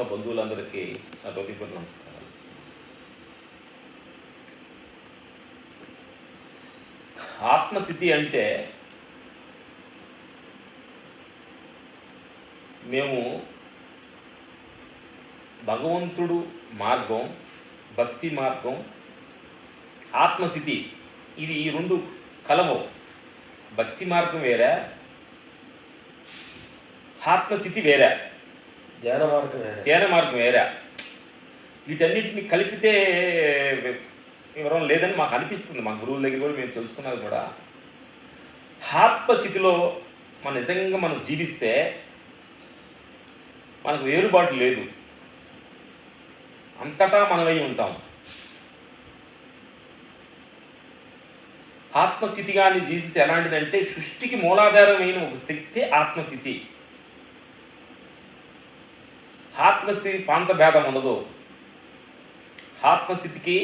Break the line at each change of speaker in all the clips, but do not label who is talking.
ఆత్మ బంధువులందరికీ నా హృదయపూర్వక నమస్కారాలు. ఆత్మస్థితి అంటే మేము భగవంతుడు మార్గం భక్తి మార్గం ఆత్మస్థితి ఇది ఈ రెండు కలవు. భక్తి మార్గం వేరే ఆత్మస్థితి వేరే.
ధ్యాన మార్గం వేరే.
ధ్యాన మార్గం వేరే. వీటన్నిటిని కలిపితే వివరం లేదని మాకు అనిపిస్తుంది. మా గురువుల దగ్గర కూడా మేము తెలుసుకున్నది కూడా. ఆత్మస్థితిలో మన నిజంగా మనం జీవిస్తే మనకు వేరుబాటు లేదు. అంతటా మనమై ఉంటాం. ఆత్మస్థితి కానీ జీవిస్తే ఎలాంటిదంటే సృష్టికి మూలాధారమైన ఒక శక్తి ఆత్మస్థితి. ఆత్మస్థితి ప్రాంత భేదం ఉండదు ఆత్మస్థితికి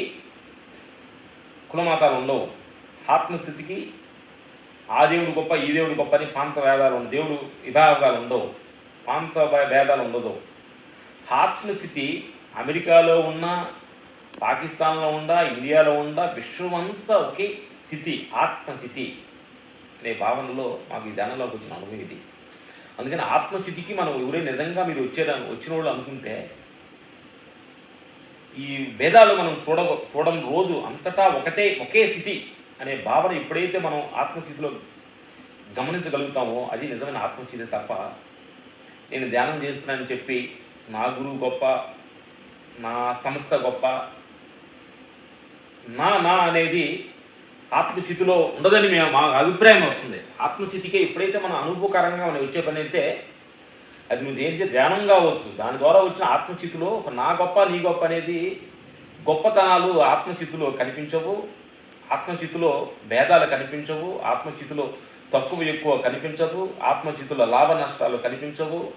కులమాతాలు ఉండవు ఆత్మస్థితికి ఆ దేవుడు గొప్ప ఈ దేవుడు గొప్ప అని ప్రాంత భేదాలు ఉండవు దేవుడు విభాగాలు ఉండవు ప్రాంత భేదాలు ఉండదు ఆత్మస్థితి అమెరికాలో ఉన్న పాకిస్తాన్లో ఉందా ఇండియాలో ఉందా విశ్వమంతా ఒకే స్థితి ఆత్మస్థితి అనే భావనలో మాకు ఈ ధ్యానంలోకి వచ్చిన అనుభవం ఇది. అందుకని ఆత్మస్థితికి మనం ఎవరే నిజంగా మీరు వచ్చేదా వచ్చిన వాళ్ళు అనుకుంటే ఈ భేదాలు మనం చూడ చూడడం రోజు అంతటా ఒకటే ఒకే స్థితి అనే భావన ఎప్పుడైతే మనం ఆత్మస్థితిలో గమనించగలుగుతామో అది నిజమైన ఆత్మస్థితి తప్ప నేను ధ్యానం చేస్తున్నానని చెప్పి నా గురువు గొప్ప నా సంస్థ గొప్ప నా నా అనేది ఆత్మస్థితిలో ఉండదని మేము మా అభిప్రాయం వస్తుంది. ఆత్మస్థితికే ఎప్పుడైతే మన అనుభవకరంగా మనం వచ్చే పని అయితే అది నువ్వు దేని ధ్యానం కావచ్చు. దాని ద్వారా వచ్చిన ఆత్మస్థితిలో ఒక నా గొప్ప నీ గొప్ప అనేది గొప్పతనాలు ఆత్మస్థితిలో కనిపించవు. ఆత్మస్థితిలో భేదాలు కనిపించవు. ఆత్మస్థితిలో తక్కువ ఎక్కువ కనిపించదు. ఆత్మస్థితిలో లాభ నష్టాలు కనిపించవు.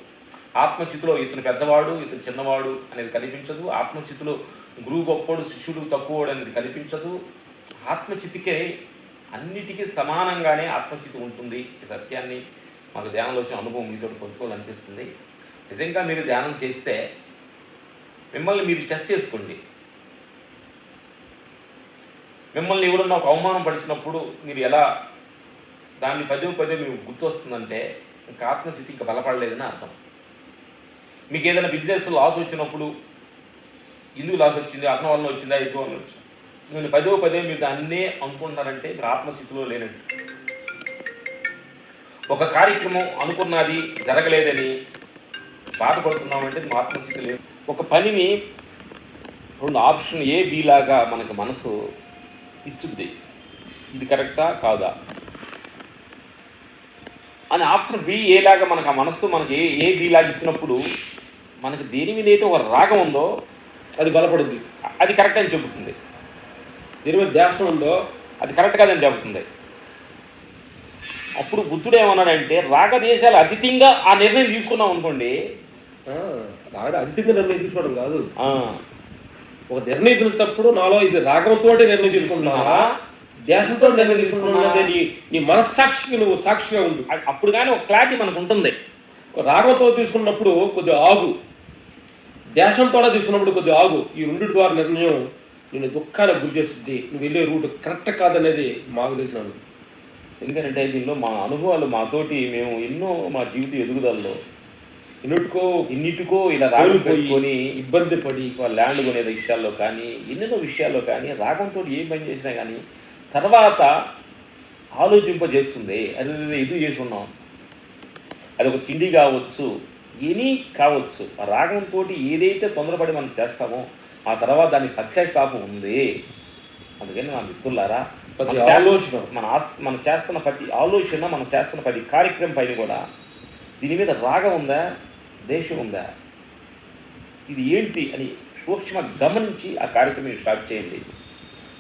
ఆత్మస్థితిలో ఇతను పెద్దవాడు ఇతను చిన్నవాడు అనేది కనిపించదు. ఆత్మస్థితిలో గురువు గొప్పోడు శిష్యుడు తక్కువడు అనేది కనిపించదు. ఆత్మచితికే అన్నిటికీ సమానంగానే ఆత్మచితి ఉంటుంది. ఈ సత్యాన్ని మాకు ధ్యానంలో వచ్చిన అనుభవం మీతో పంచుకోవాలనిపిస్తుంది. నిజంగా మీరు ధ్యానం చేస్తే మిమ్మల్ని మీరు టెస్ట్ చేసుకోండి. మిమ్మల్ని ఎవరన్నా ఒక అవమానం పడిచినప్పుడు మీరు ఎలా దాన్ని పదే పదే మీకు గుర్తొస్తుందంటే ఇంకా ఆత్మస్థితి ఇంకా బలపడలేదని అర్థం. మీకు ఏదైనా బిజినెస్ లాస్ వచ్చినప్పుడు ఎందుకు లాస్ వచ్చింది? అర్థం వలన వచ్చిందా? ఇది వలన వచ్చింది? నేను పదే పదే మీరు దాన్నే అనుకుంటున్నారంటే మీరు ఆత్మస్థితిలో లేనండి ఒక కార్యక్రమం అనుకున్నది జరగలేదని బాధపడుతున్నామంటే మా ఆత్మస్థితి లేదు ఒక పనిని రెండు ఆప్షన్ ఏ బీలాగా మనకు మనసు ఇచ్చుద్ది. ఇది కరెక్టా కాదా? అని ఆప్షన్ బి ఏలాగా మనకు ఆ మనస్సు మనకి ఏ ఏ లాగా ఇచ్చినప్పుడు మనకి దేని మీద అయితే ఒక రాగం ఉందో
అది బలపడుద్ది.
అది కరెక్ట్ అని చెబుతుంది.
దీని మీద ధ్యాస ఉందో
అది కరెక్ట్ కాదని చెబుతుంది. అప్పుడు బుద్ధుడు ఏమన్నాడంటే రాగదేశాలు అతిథింగా ఆ నిర్ణయం తీసుకున్నాం అనుకోండి.
అతిథిగా నిర్ణయం తీసుకోవడం కాదు. ఒక నిర్ణయం తీసుకున్నప్పుడు నాలో ఇది రాగంతో నిర్ణయం తీసుకుంటున్నావా? ధ్యాసంతో నిర్ణయం తీసుకుంటున్నా నీ నీ మనస్సాక్షికి నువ్వు సాక్షిగా ఉండు.
అప్పుడు కానీ ఒక క్లారిటీ మనకు ఉంటుంది.
రాగంతో తీసుకున్నప్పుడు కొద్దిగా ఆగు. ధ్యాసంతో తీసుకున్నప్పుడు కొద్దిగా ఆగు. ఈ రెండింటి ద్వారా నిర్ణయం నేను దుఃఖానికి గురి చేస్తుంది. నువ్వు వెళ్ళే రూట్ కరెక్ట్ కాదనేది మాకు తెలిసినాను
ఎందుకంటే దీనిలో మా అనుభవాలు మాతోటి మేము ఎన్నో మా జీవిత ఎదుగుదలలో
ఎన్నిటికో
ఇన్నిటికో ఇలా రాగం
కోల్పోయి
పెట్టుకొని
ఇబ్బంది పడి
ల్యాండ్ కొనే విషయాల్లో కానీ ఎన్నెన్నో విషయాల్లో కానీ రాగంతో ఏం పని చేసినా కానీ తర్వాత ఆలోచింపజేస్తుంది. రే, ఇది చేసి ఉన్నాం అది ఒక తిండి కావచ్చు ఎనీ కావచ్చు ఆ రాగంతో ఏదైతే తొందరపడి మనం చేస్తామో ఆ తర్వాత దానికి పశ్చాత్తాపం ఉంది. అందుకని మా మిత్రులారా
ప్రతి ఆలోచన.
మన మనం చేస్తున్న ప్రతి ఆలోచన మనం చేస్తున్న ప్రతి కార్యక్రమం పైన కూడా దీని మీద రాగం ఉందా? దేశం ఉందా? ఇది ఏంటి అని సూక్ష్మ గమనించి ఆ కార్యక్రమం స్టార్ట్ చేయండి.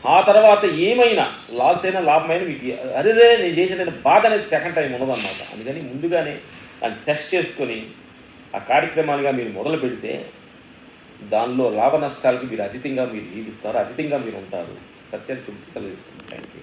ఆ తర్వాత ఏమైనా లాస్ అయినా లాభమైనా మీకు అరేదే నేను చేసిన బాధ అనేది సెకండ్ టైం ఉండదన్నమాట. అందుకని ముందుగానే దాన్ని టెస్ట్ చేసుకొని ఆ కార్యక్రమాలుగా మీరు మొదలు పెడితే దానిలో లాభ నష్టాలకి మీరు అతీతంగా మీరు జీవిస్తారు అతీతంగా మీరు ఉంటారు. సత్యాన్ని చెబుతూ తెలియజేస్తుంది థ్యాంక్ యూ